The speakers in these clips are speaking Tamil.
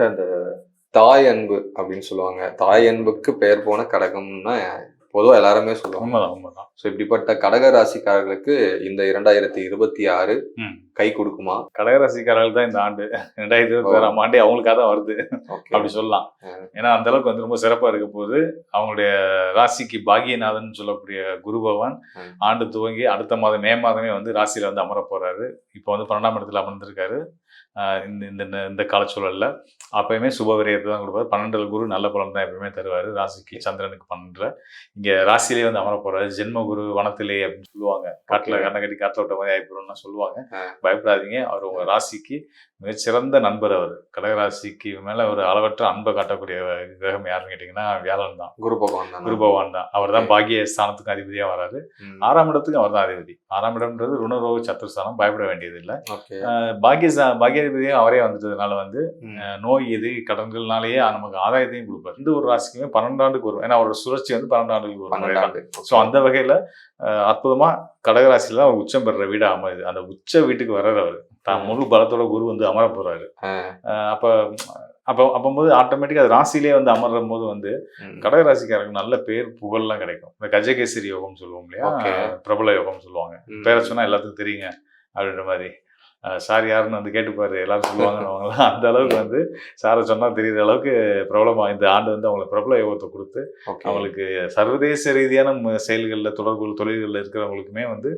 சார் இந்த தாய் அன்பு அப்படின்னு சொல்லுவாங்க. தாய் அன்புக்கு பெயர் போன கடகம்னா பொதுவா எல்லாருமே சொல்லுவாங்க. உண்மைதான் ஸோ இப்படிப்பட்ட கடக ராசிக்காரர்களுக்கு இந்த இரண்டாயிரத்தி இருபத்தி ஆறு. கை கொடுக்குமா? கடகராசிக்காரர்கள் தான் இந்த ஆண்டு. ரெண்டாயிரத்தி இருபத்தி ஆறாம் ஆண்டு அவங்களுக்காக தான் வருது. அப்படி சொல்லலாம். ஏன்னா அந்த அளவுக்கு வந்து ரொம்ப சிறப்பா இருக்க போது அவங்களுடைய ராசிக்கு பாகியநாதன் சொல்லக்கூடிய குரு பகவான். ஆண்டு துவங்கி அடுத்த மாதம் மே மாதமே வந்து ராசியில வந்து அமர போறாரு. இப்போ வந்து பன்னெண்டாம் இடத்துல அமர்ந்திருக்காரு. இந்த இந்த இந்த காலச்சூழல்ல. அப்பயுமே சுப விரயத்தை தான் கொடுப்பாரு. பன்னெண்டுல குரு நல்ல பலன் தான் எப்பயுமே தருவாரு. ராசிக்கு சந்திரனுக்கு பன்னெண்டுல. இங்க ராசியிலே வந்து அமர போறாரு. ஜென்ம குரு வனத்திலே அப்படின்னு சொல்லுவாங்க. காட்டுல. கண்ணை கட்டி காட்டுல விட்ட மாதிரி ஆயிப்போம்னு சொல்லுவாங்க. பயப்படாதீங்க. அவர் உங்க ராசிக்கு மிகச்சிறந்த நண்பர் அவர். கடகராசிக்கு மேல ஒரு அளவற்ற அன்பை காட்டக்கூடிய கிரகம் யாருன்னு கேட்டீங்கன்னா வியாழன் தான். குரு பகவான் குரு பகவான் தான். அவர் தான் Okay. பாகிய ஸ்தானத்துக்கு அதிபதியா வராரு. ஆறாம் இடத்துக்கு அவர் தான் அதிபதி. ஆறாம் இடம்ன்றது ருணரோக சத்துருஸ்தானம் பயப்பட வேண்டியது இல்லை ஓகே பாகிய பாகியாதிபதியும் அவரே வந்துட்டதுனால வந்து நோய் எது கடன்கள்னாலேயே நமக்கு ஆதாயத்தையும் கொடுப்பார். இந்த ஒரு ராசிக்குமே பன்னெண்டாண்டுக்கு வரும் ஏன்னா அவரோட சுழற்சி வந்து பன்னெண்டாண்டுக்கு வரும் ஸோ அந்த வகையில அற்புதமா கடகராசியில அவர் உச்சம் பெற வீடு அமையுது. அந்த உச்ச வீட்டுக்கு வர்றாரு அவர். தான். முழு பலத்தோட குரு வந்து அமர போறாரு. அப்ப அப்போ அப்போது ஆட்டோமேட்டிக்காக அது ராசியிலே வந்து அமர்ற போது வந்து ம். கடகராசிக்காரருக்கு நல்ல பேர் புகழ்லாம் கிடைக்கும். இந்த கஜகேசரி யோகம் சொல்லுவோம் இல்லையா. பிரபல யோகம் சொல்லுவாங்க. பேரை சொன்னா எல்லாத்துக்கும் தெரியுங்க அப்படின்ற மாதிரி. சார் யாருன்னு வந்து கேட்டுப்பாரு. எல்லாரும் சொல்லுவாங்கன்னு அந்த அளவுக்கு வந்து சாரை சொன்னா தெரியுற அளவுக்கு பிரபலமா இந்த ஆண்டு வந்து அவங்களுக்கு பிரபல யோகத்தை கொடுத்து அவங்களுக்கு சர்வதேச ரீதியான செயல்கள்ல தொடர்பு தொழில்களில் இருக்கிறவங்களுக்குமே வந்து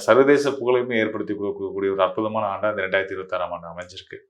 சர்வதேச புகழையுமே ஏற்படுத்தி கொடுக்கக்கூடிய ஒரு அற்புதமான ஆண்டா இந்த ரெண்டாயிரத்தி இருபத்தாறாம் ஆண்டு அமைஞ்சிருக்கு.